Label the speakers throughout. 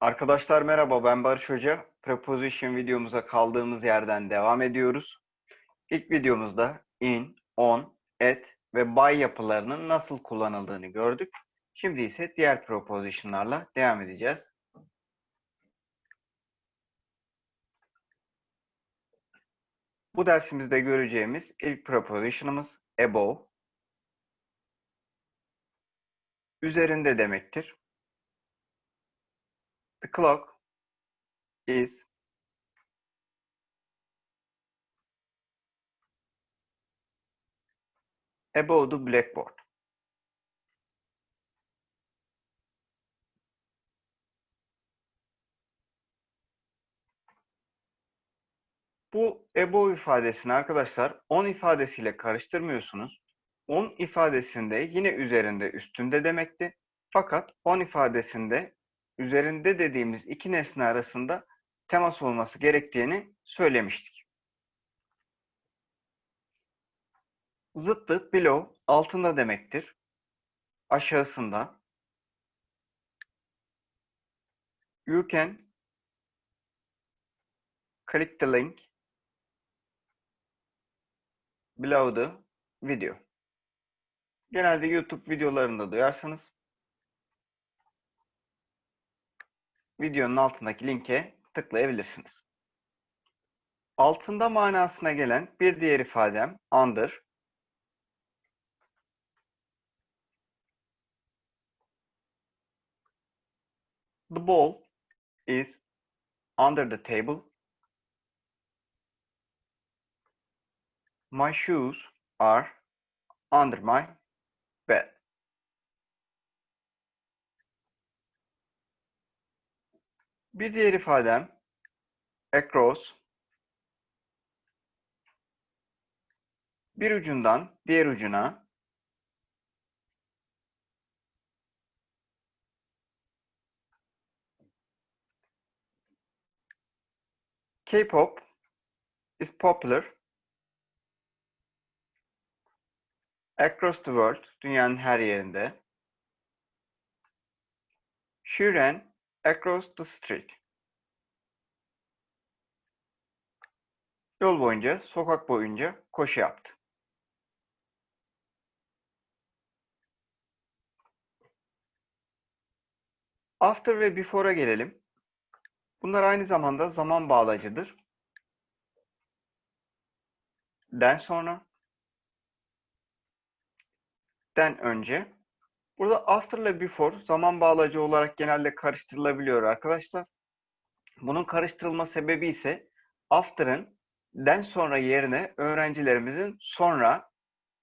Speaker 1: Arkadaşlar merhaba ben Barış Hoca. Preposition videomuza kaldığımız yerden devam ediyoruz. İlk videomuzda in, on, at ve by yapılarının nasıl kullanıldığını gördük. Şimdi ise diğer prepositionlarla devam edeceğiz. Bu dersimizde göreceğimiz ilk preposition'ımız above. Üzerinde demektir. The clock is above the blackboard. Bu above ifadesini arkadaşlar on ifadesiyle karıştırmıyorsunuz. On ifadesinde yine üzerinde üstünde demekti. Fakat on ifadesinde üzerinde dediğimiz iki nesne arasında temas olması gerektiğini söylemiştik. Zıttı below altında demektir. Aşağısında. You can click the link below the video. Genelde YouTube videolarında duyarsanız videonun altındaki linke tıklayabilirsiniz. Altında manasına gelen bir diğer ifadem under. The ball is under the table. My shoes are under my bed. Bir diğer ifadem across bir ucundan diğer ucuna K-pop is popular across the world, dünyanın her yerinde. She across the street. Yol boyunca, sokak boyunca koşu yaptı. After ve before'a gelelim. Bunlar aynı zamanda zaman bağlacıdır. Den sonra, den önce. Burada after ile before zaman bağlacı olarak genelde karıştırılabiliyor arkadaşlar. Bunun karıştırılma sebebi ise after'ın den sonra yerine öğrencilerimizin sonra,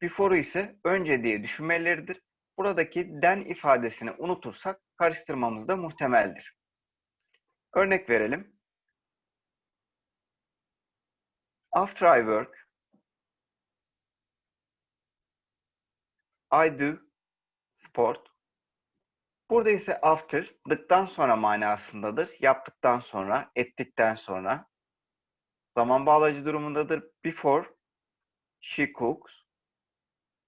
Speaker 1: before'u ise önce diye düşünmeleridir. Buradaki den ifadesini unutursak karıştırmamız da muhtemeldir. Örnek verelim. After I work, I do sport. Burada ise after, dıktan sonra manasındadır. Yaptıktan sonra, ettikten sonra. Zaman bağlacı durumundadır. Before, she cooks,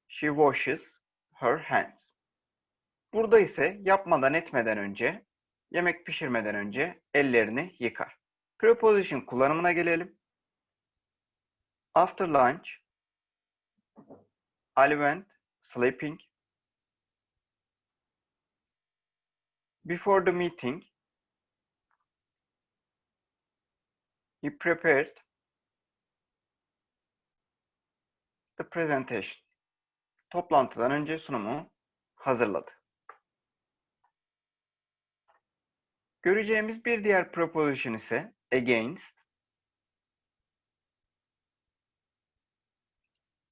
Speaker 1: she washes her hands. Burada ise yapmadan etmeden önce, yemek pişirmeden önce ellerini yıkar. Preposition kullanımına gelelim. After lunch, I went sleeping. Before the meeting, he prepared the presentation. Toplantıdan önce sunumu hazırladı. Göreceğimiz bir diğer preposition ise against.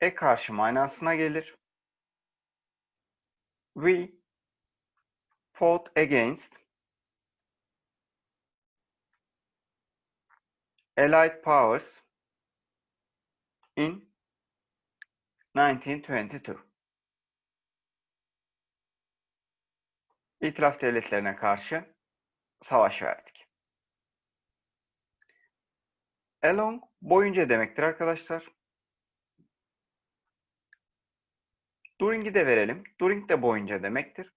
Speaker 1: E karşı manasına gelir. We fought against Allied powers in 1922. İtilaf devletlerine karşı savaş verdik. Along boyunca demektir arkadaşlar. During'i de verelim. During de boyunca demektir.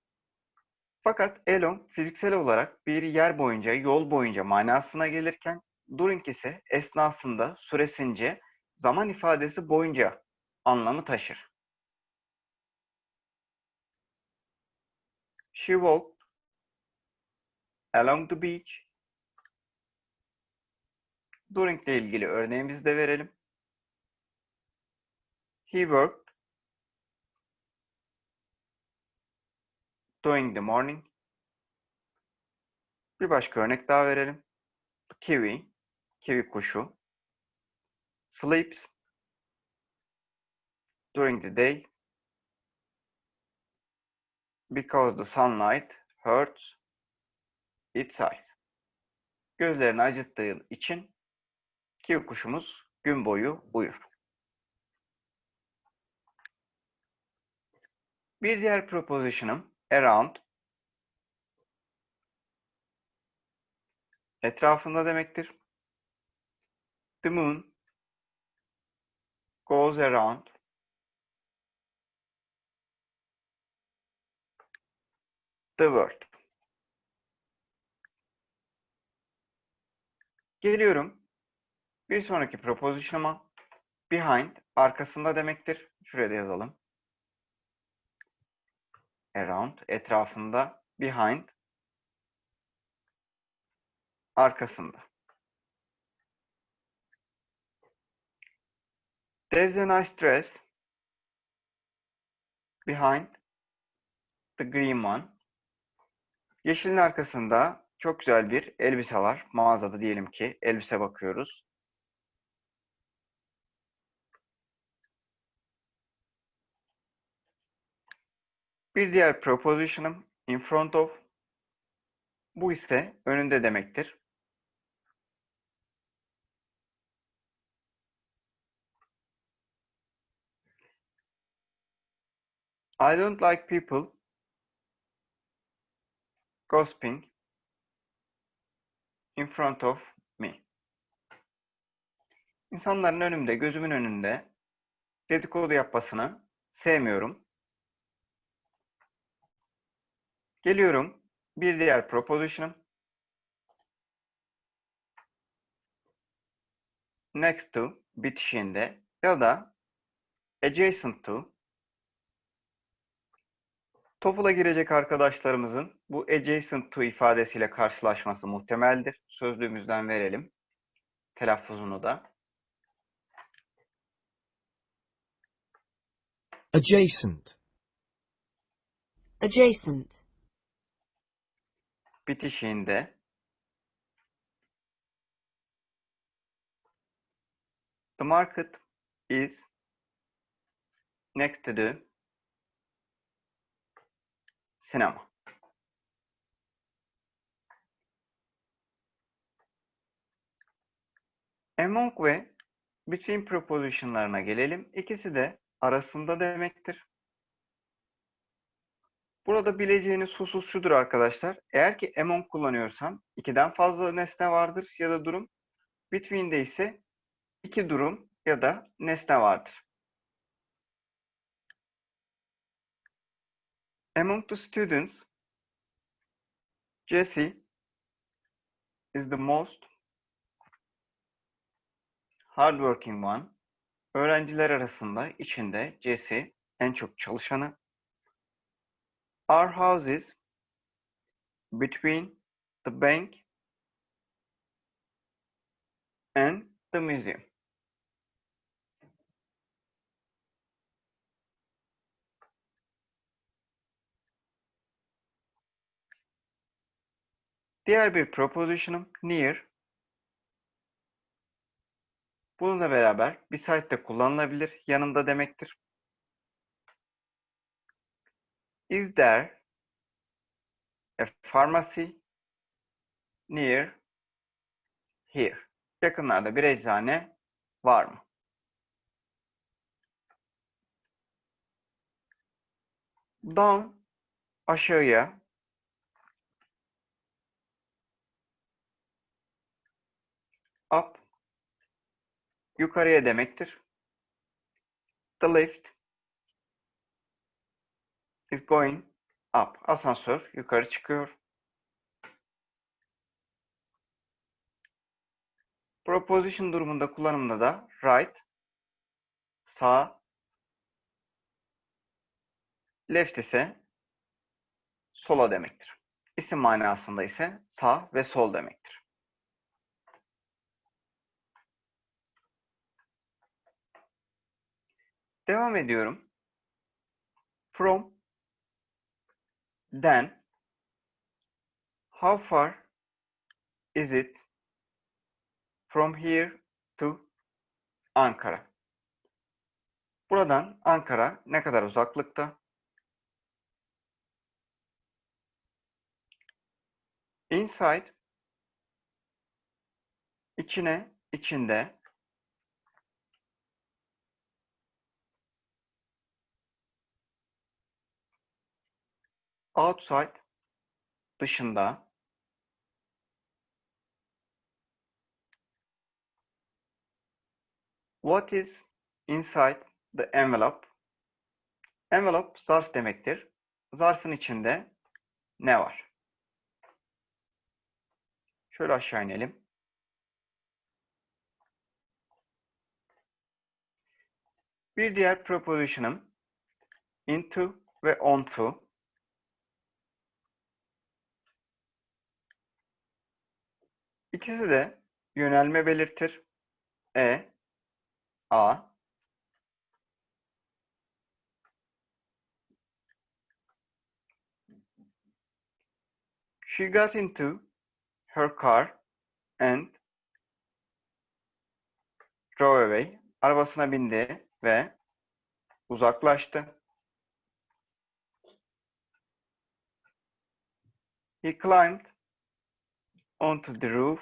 Speaker 1: Fakat along fiziksel olarak bir yer boyunca, yol boyunca manasına gelirken during ise esnasında, süresince, zaman ifadesi boyunca anlamı taşır. She walked along the beach. During ile ilgili örneğimizi de verelim. He worked during the morning. Bir başka örnek daha verelim. Kiwi, kiwi kuşu. Sleeps during the day because the sunlight hurts its eyes. Gözlerini acıttığı için kivi kuşumuz gün boyu uyur. Bir diğer proposition'ım around etrafında demektir. The moon goes around the world. Geliyorum. Bir sonraki proposition'ıma behind arkasında demektir. Şuraya da yazalım. Around etrafında behind arkasında. There's a nice dress behind the green one. Yeşilin arkasında çok güzel bir elbise var. Mağazada diyelim ki elbise bakıyoruz. Bir diğer proposition'ım in front of. Bu ise önünde demektir. I don't like people gossiping in front of me. İnsanların önümde, gözümün önünde dedikodu yapmasını sevmiyorum. Geliyorum bir diğer proposition'ım. Next to bitişiğinde ya da adjacent to TOEFL'a girecek arkadaşlarımızın bu adjacent to ifadesiyle karşılaşması muhtemeldir. Sözlüğümüzden verelim. Telaffuzunu da.
Speaker 2: adjacent,
Speaker 3: adjacent,
Speaker 1: Bitişiğinde The market is next to the sinema. Among ve between propositionlarına gelelim. İkisi de arasında demektir. Burada bileceğiniz husus şudur arkadaşlar. Eğer ki among kullanıyorsam ikiden fazla nesne vardır ya da durum. Between'de ise iki durum ya da nesne vardır. Among the students, Jesse is the most hardworking one. Öğrenciler arasında içinde Jesse en çok çalışanı. Our house is between the bank and the museum. Diğer bir proposition'ım near. Bununla beraber bir site'de kullanılabilir. Yanında demektir. Is there a pharmacy near here? Yakınlarda bir eczane var mı? Down aşağıya up yukarıya demektir. The lift is going up. Asansör yukarı çıkıyor. Proposition durumunda kullanımında da right sağ left ise sola demektir. İsim manasında ise sağ ve sol demektir. Devam ediyorum. From then how far is it from here to Ankara? Buradan Ankara ne kadar uzaklıkta? Inside içine, içinde outside dışında what is inside the envelope envelope zarf demektir. Zarfın içinde ne var? Şöyle aşağı inelim. Bir diğer preposition'ım into ve onto. İkisi de yönelme belirtir. E, A. She got into her car and drove away. Arabasına bindi ve uzaklaştı. He climbed onto the roof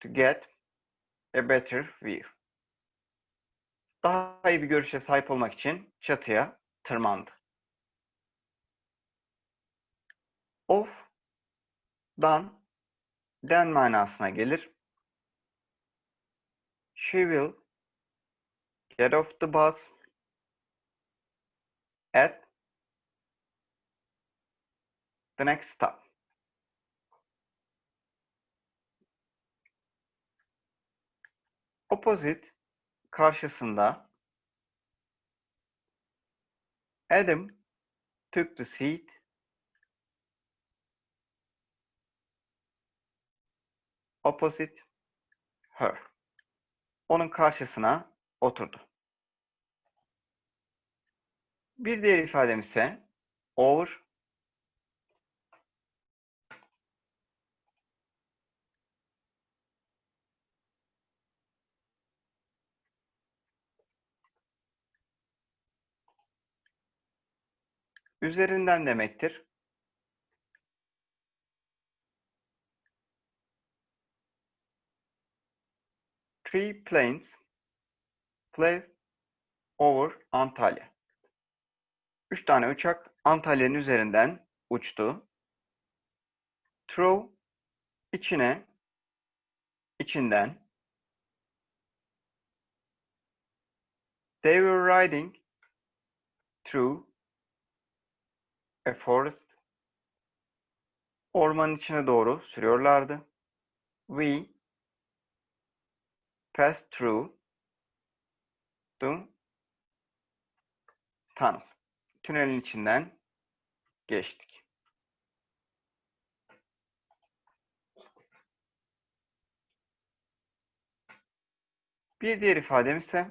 Speaker 1: to get a better view. Daha iyi bir görüşe sahip olmak için çatıya tırmandı. Of, dan, den manasına gelir. She will get off the bus at the next stop. Opposite karşısında Adam took the seat opposite her. Onun karşısına oturdu. Bir diğer ifadem ise over üzerinden demektir. Three planes flew over Antalya. Üç tane uçak Antalya'nın üzerinden uçtu. Through içine, içinden. They were riding through a forest. Ormanın içine doğru sürüyorlardı. We passed through the tunnel. Tünelin içinden geçtik. Bir diğer ifadem ise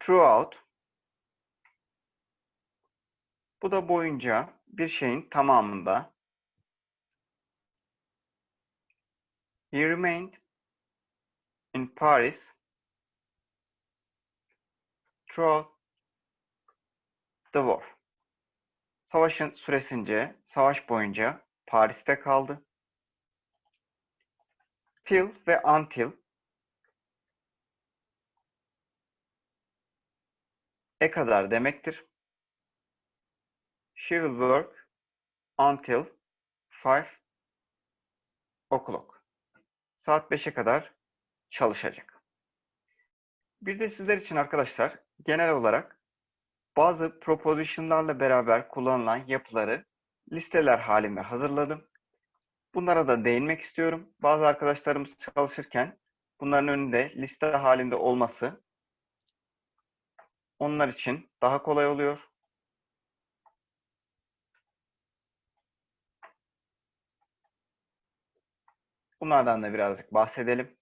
Speaker 1: throughout. Bu da boyunca bir şeyin tamamında. He remained in Paris throughout the war. Savaşın süresince, savaş boyunca Paris'te kaldı. Till ve until e kadar demektir. She will work until 5 o'clock. Saat 5'e kadar çalışacak. Bir de sizler için arkadaşlar genel olarak bazı proposition'larla beraber kullanılan yapıları listeler halinde hazırladım. Bunlara da değinmek istiyorum. Bazı arkadaşlarımız çalışırken bunların önünde liste halinde olması onlar için daha kolay oluyor. Bunlardan da birazcık bahsedelim.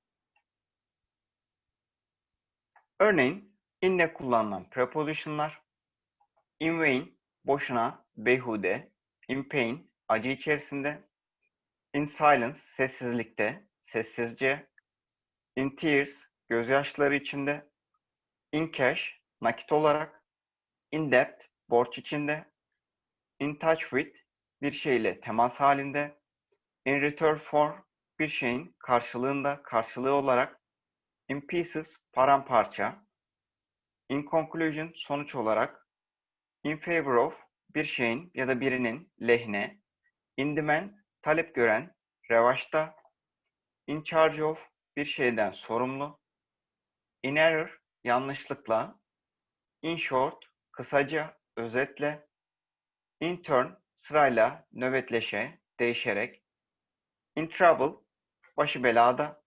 Speaker 1: Örneğin inle kullanılan preposition'lar in vain, boşuna, beyhude, in pain, acı içerisinde, in silence, sessizlikte, sessizce, in tears, gözyaşları içinde, in cash, nakit olarak, in debt, borç içinde, in touch with, bir şeyle temas halinde, in return for, bir şeyin karşılığında, karşılığı olarak, in pieces, paramparça, in conclusion, sonuç olarak, in favor of, bir şeyin ya da birinin lehine, in demand, talep gören, revaçta, in charge of, bir şeyden sorumlu, in error, yanlışlıkla, in short, kısaca, özetle, in turn, sırayla, nöbetleşe, değişerek, in trouble, başı belada,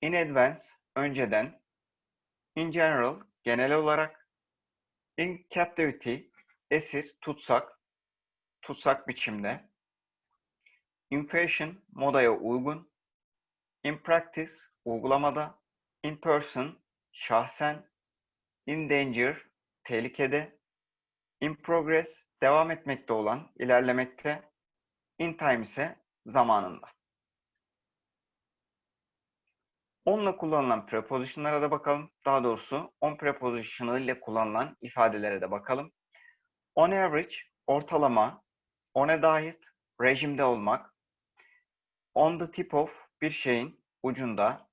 Speaker 1: in advance, önceden, in general, genel olarak, in captivity, esir, tutsak, tutsak biçimde, in fashion, modaya uygun, in practice, uygulamada, in person, şahsen, in danger, tehlikede, in progress, devam etmekte olan, ilerlemekte, in time ise zamanında. Onunla kullanılan preposition'lara da bakalım. Daha doğrusu on preposition ile kullanılan ifadelere de bakalım. On average, ortalama, on a diet, rejimde olmak, on the tip of, bir şeyin ucunda,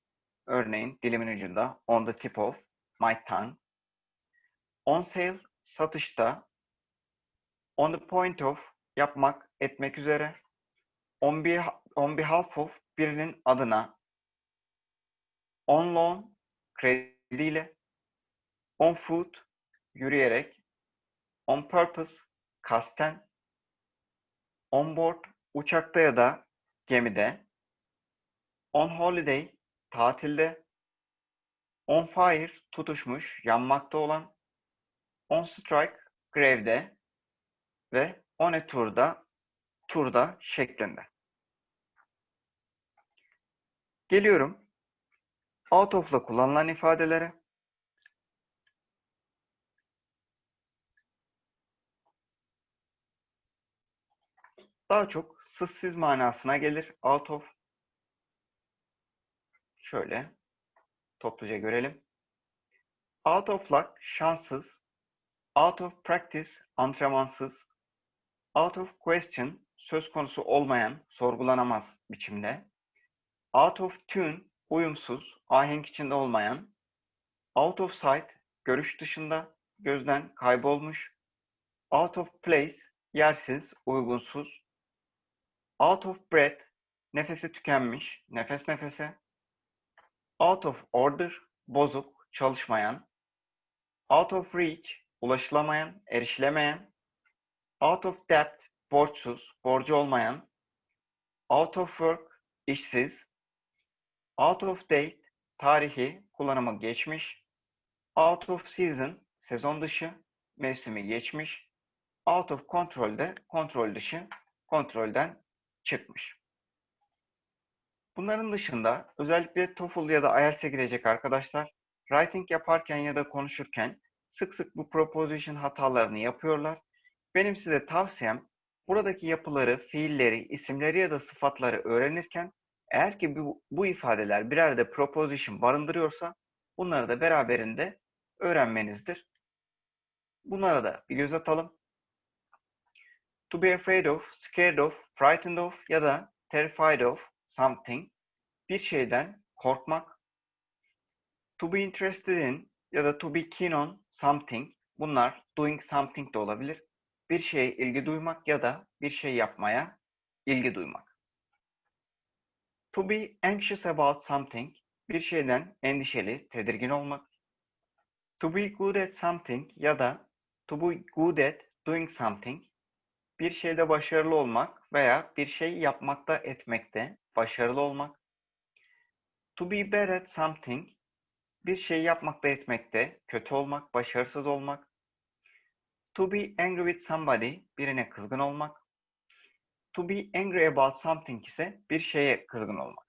Speaker 1: örneğin dilimin ucunda, on the tip of, my tongue. On sale, satışta, on the point of, yapmak, etmek üzere, on, beh- on behalf of, birinin adına, on loan, krediyle, on foot, yürüyerek, on purpose, kasten, on board, uçakta ya da gemide, on holiday, tatilde, on fire, tutuşmuş, yanmakta olan, on strike, grevde ve on a tour'da, turda şeklinde. Geliyorum out of'la kullanılan ifadelere. Daha çok sızsız manasına gelir out of. Şöyle topluca görelim. Out of luck şanssız, out of practice antrenmansız, out of question söz konusu olmayan, sorgulanamaz biçimde, out of tune uyumsuz, ahenk içinde olmayan, out of sight görüş dışında, gözden kaybolmuş, out of place yersiz, uygunsuz, out of breath nefesi tükenmiş, nefes nefese, out of order bozuk, çalışmayan, out of reach ulaşılamayan, erişilemeyen, out of debt borçsuz, borcu olmayan, out of work işsiz, out of date tarihi, kullanımı geçmiş, out of season sezon dışı, mevsimi geçmiş, out of control de kontrol dışı, kontrolden çıkmış. Bunların dışında özellikle TOEFL ya da IELTS'e girecek arkadaşlar writing yaparken ya da konuşurken sık sık bu proposition hatalarını yapıyorlar. Benim size tavsiyem buradaki yapıları, fiilleri, isimleri ya da sıfatları öğrenirken eğer ki bu, bu ifadeler birer de proposition barındırıyorsa bunları da beraberinde öğrenmenizdir. Bunlara da bir göz atalım. To be afraid of, scared of, frightened of ya da terrified of something bir şeyden korkmak. To be interested in ya da to be keen on something bunlar doing something de olabilir. Bir şeye ilgi duymak ya da bir şey yapmaya ilgi duymak. To be anxious about something bir şeyden endişeli, tedirgin olmak. To be good at something ya da To be good at doing something. Bir şeyde başarılı olmak veya bir şey yapmakta etmekte başarılı olmak. To be bad at something. Bir şey yapmakta etmekte kötü olmak, başarısız olmak. To be angry with somebody. Birine kızgın olmak. To be angry about something ise bir şeye kızgın olmak.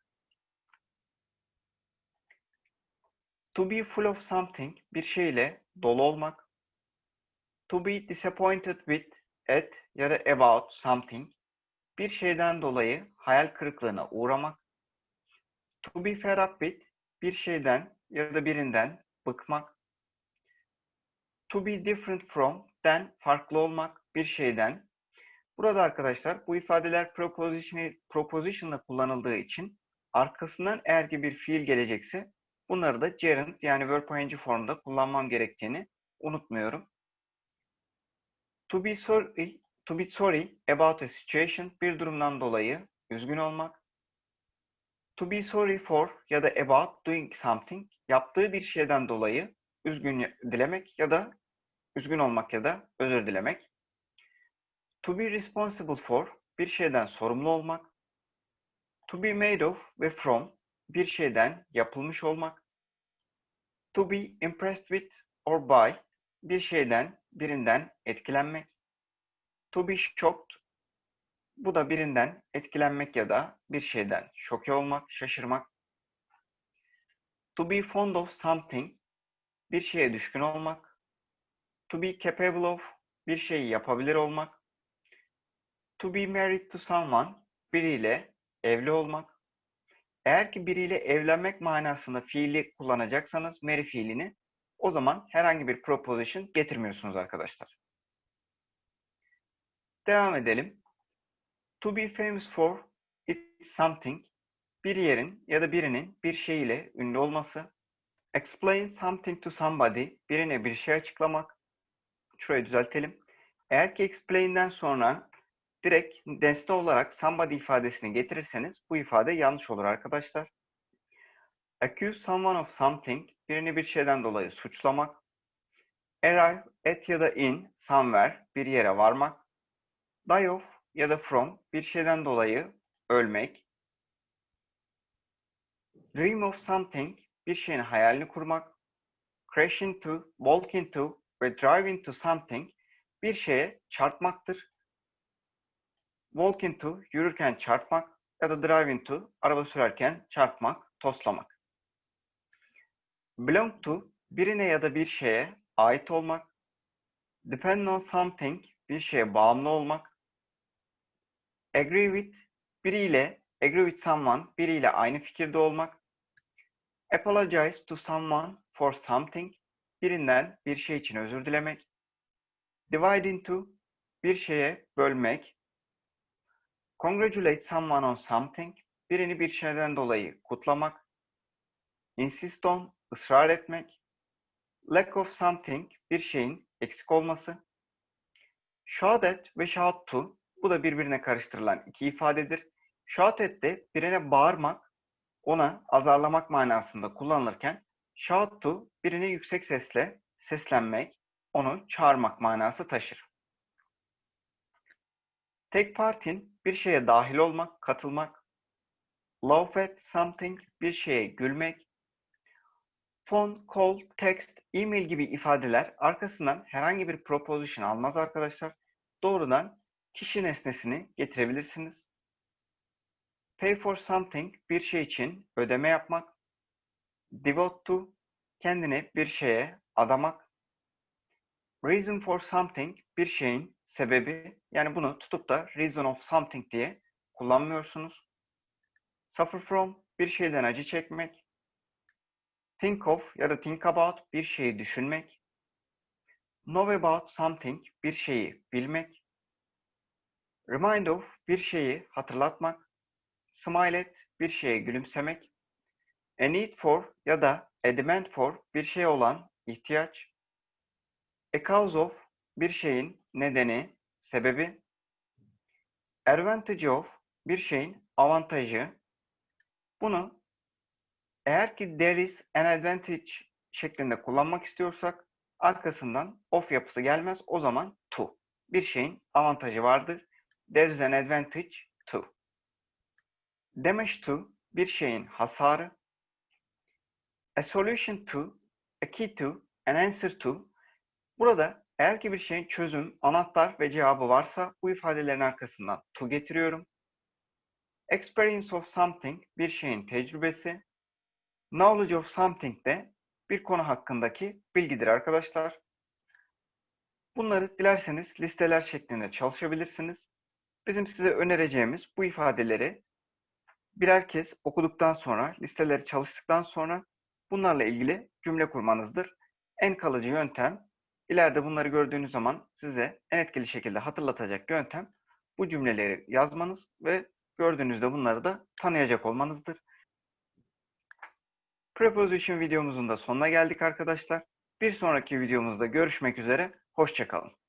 Speaker 1: To be full of something bir şeyle dolu olmak. To be disappointed with at ya da about something bir şeyden dolayı hayal kırıklığına uğramak. To be fed up with bir şeyden ya da birinden bıkmak. To be different from den farklı olmak bir şeyden. Burada arkadaşlar bu ifadeler proposition proposition'la kullanıldığı için arkasından eğer bir fiil gelecekse bunları da gerund yani verb ing formunda kullanmam gerektiğini unutmuyorum. To be sorry, to be sorry about a situation bir durumdan dolayı üzgün olmak. To be sorry for ya da about doing something yaptığı bir şeyden dolayı üzgün dilemek ya da üzgün olmak ya da özür dilemek. To be responsible for bir şeyden sorumlu olmak. To be made of ve from bir şeyden yapılmış olmak. To be impressed with or by bir şeyden, birinden etkilenmek. To be shocked bu da birinden etkilenmek ya da bir şeyden şoke olmak, şaşırmak. To be fond of something bir şeye düşkün olmak. To be capable of bir şeyi yapabilir olmak. To be married to someone biriyle evli olmak. Eğer ki biriyle evlenmek manasında fiili kullanacaksanız marry fiilini o zaman herhangi bir proposition getirmiyorsunuz arkadaşlar. Devam edelim. To be famous for it's something bir yerin ya da birinin bir şeyiyle ünlü olması. Explain something to somebody birine bir şey açıklamak. Şurayı düzeltelim. Eğer ki explain'den sonra direkt nesne olarak somebody ifadesini getirirseniz bu ifade yanlış olur arkadaşlar. Accuse someone of something birini bir şeyden dolayı suçlamak. Arrive at ya da in somewhere bir yere varmak. Die of ya da from bir şeyden dolayı ölmek. Dream of something bir şeyin hayalini kurmak. Crash into, walk into ve drive into something bir şeye çarpmaktır. Walk into yürürken çarpmak ya da drive into araba sürerken çarpmak, toslamak. Belong to birine ya da bir şeye ait olmak. Depend on something bir şeye bağımlı olmak. Agree with biriyle agree with someone biriyle aynı fikirde olmak. Apologize to someone for something birinden bir şey için özür dilemek. Divide into bir şeye bölmek. Congratulate someone on something birini bir şeyden dolayı kutlamak. Insist on ısrar etmek. Lack of something bir şeyin eksik olması. Shout at ve shout to bu da birbirine karıştırılan iki ifadedir. Shout at de birine bağırmak, ona azarlamak manasında kullanılırken shout to birine yüksek sesle seslenmek, onu çağırmak manası taşır. Take part in bir şeye dahil olmak, katılmak. Laugh at something bir şeye gülmek. Phone, call, text, email gibi ifadeler arkasından herhangi bir proposition almaz arkadaşlar. Doğrudan kişi nesnesini getirebilirsiniz. Pay for something bir şey için ödeme yapmak. Devote to kendini bir şeye adamak. Reason for something bir şeyin sebebi yani bunu tutup da reason of something diye kullanmıyorsunuz. Suffer from bir şeyden acı çekmek. Think of ya da think about bir şeyi düşünmek. Know about something bir şeyi bilmek. Remind of bir şeyi hatırlatmak. Smile at bir şeye gülümsemek. A need for ya da a demand for bir şey olan ihtiyaç. A cause of bir şeyin nedeni, sebebi. Advantage of bir şeyin avantajı. Bunu eğer ki there is an advantage şeklinde kullanmak istiyorsak arkasından of yapısı gelmez. O zaman to. Bir şeyin avantajı vardır. There is an advantage to. Damage to bir şeyin hasarı. A solution to, a key to, an answer to. Burada eğer ki bir şeyin çözüm, anahtar ve cevabı varsa bu ifadelerin arkasından to getiriyorum. Experience of something bir şeyin tecrübesi. Knowledge of something de bir konu hakkındaki bilgidir arkadaşlar. Bunları dilerseniz listeler şeklinde çalışabilirsiniz. Bizim size önereceğimiz bu ifadeleri birer kez okuduktan sonra, listeleri çalıştıktan sonra bunlarla ilgili cümle kurmanızdır. En kalıcı yöntem, ileride bunları gördüğünüz zaman size en etkili şekilde hatırlatacak yöntem bu cümleleri yazmanız ve gördüğünüzde bunları da tanıyacak olmanızdır. Preposition videomuzun da sonuna geldik arkadaşlar. Bir sonraki videomuzda görüşmek üzere. Hoşçakalın.